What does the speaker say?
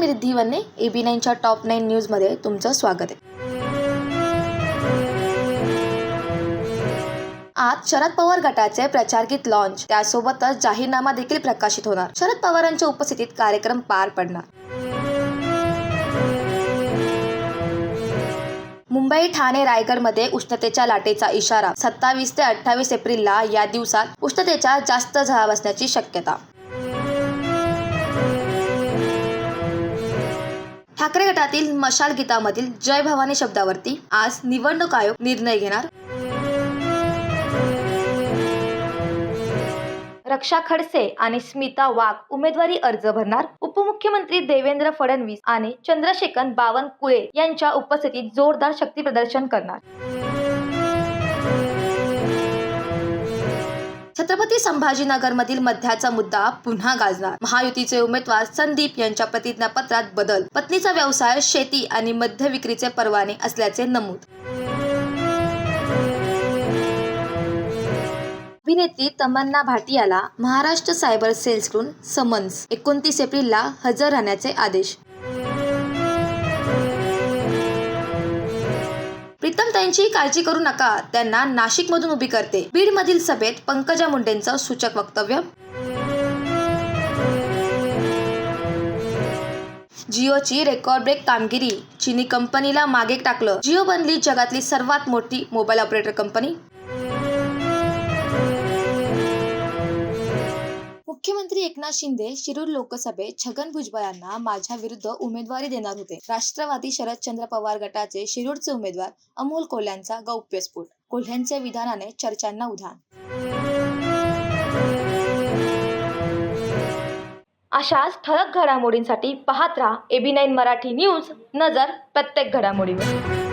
रिद्धी वन्ने A B नाईनच्या top nine न्यूजमध्ये तुमचं स्वागत आहे. आज शरद पवार गटाचे प्रचार गीत लॉन्च त्यासोबतच जाहीरनामा देखील प्रकाशित होणार. शरद पवारांच्या उपस्थितीत कार्यक्रम पार पडणार. मुंबई ठाणे रायगडमध्ये उष्णतेच्या लाटेचा इशारा. सत्तावीस ते अठ्ठावीस एप्रिलला या दिवसात उष्णतेच्या जास्त झळा बसण्याची शक्यता. ठाकरे गटातील मशाल गीतामधील जय भवानी शब्दावरती आज निवडणूक आयोग निर्णय घेणार. रक्षा खडसे आणि स्मिता वाघ उमेदवारी अर्ज भरणार. उपमुख्यमंत्री देवेंद्र फडणवीस आणि चंद्रशेखर बावनकुळे यांच्या उपस्थितीत जोरदार शक्ती प्रदर्शन करणार. छत्रपती संभाजीनगरमधील मध्याचा मुद्दा पुन्हा गाजणार. महायुतीचे उमेदवार संदीप यांच्या प्रतिज्ञापत्रात बदल. पत्नीचा व्यवसाय शेती आणि मध्य विक्रीचे परवाने असल्याचे नमूद. अभिनेत्री तमन्ना भाटियाला महाराष्ट्र सायबर सेल्सकडून समन्स. एकोणतीस एप्रिलला हजर राहण्याचे आदेश. प्रीतम त्यांची काळजी करू नका. त्यांना नाशिकमधून उभी करते. बीडमधील सभेत पंकजा मुंडेंचं सूचक वक्तव्य. जिओची रेकॉर्ड ब्रेक कामगिरी. चिनी कंपनीला मागे टाकलं. जिओ बनली जगातली सर्वात मोठी मोबाईल ऑपरेटर कंपनी. मुख्यमंत्री एकनाथ शिंदे शिरूर लोकसभेत छगन भुजबळ यांना माझ्या विरुद्ध उमेदवारी देणार होते. राष्ट्रवादी शरदचंद्र पवार गटाचे शिरूरचे उमेदवार अमोल कोल्ह्यांचा गौप्यस्फोट कोल्ह्यांच्या विधानाने चर्चांना उधाण. अशाच ठळक घडामोडींसाठी पाहत राहा एबी नाईन मराठी न्यूज. नजर प्रत्येक घडामोडीवर.